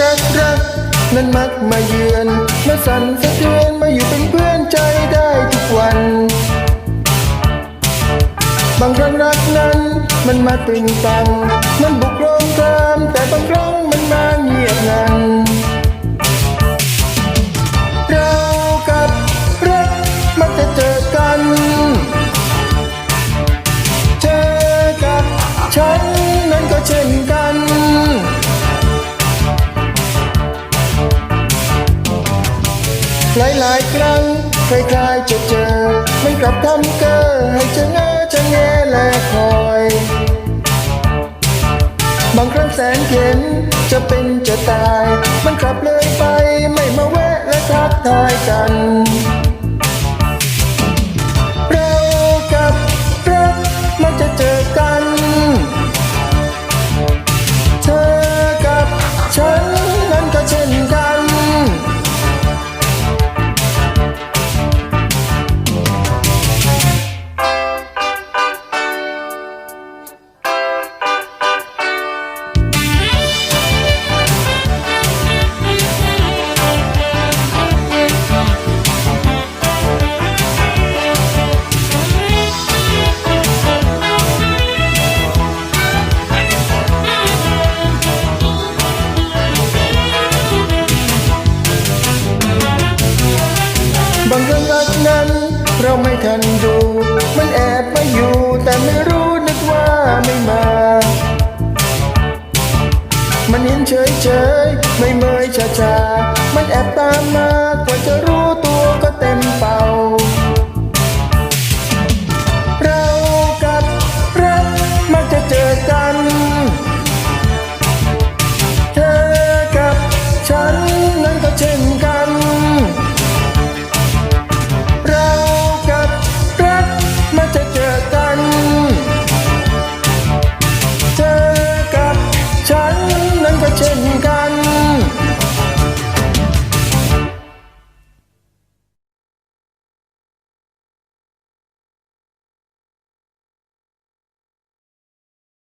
รักรักนั้นมักมาเยือน มาสั่นสะเทือนมาอยู่เป็นเพื่อนใจได้ทุกวัน บางครั้งรักนั้นมันมาตึงตัง มันบุกโรงกลา หลายๆครั้งคล้ายๆจะเจอ มันกลับทำเกอให้จะเงอจะแงและคอย บางครั้งแสนเข็นจะเป็นจะตาย มันกลับเลยไปไม่มาแวะและทักทายกัน บางครั้งรักนั้น เราไม่ทันดู มันแอบมาอยู่ แต่ไม่รู้นึกว่าไม่มา มันเห็นเฉยเฉยไม่เมยชาชามันแอบตามมากว่าจะรู้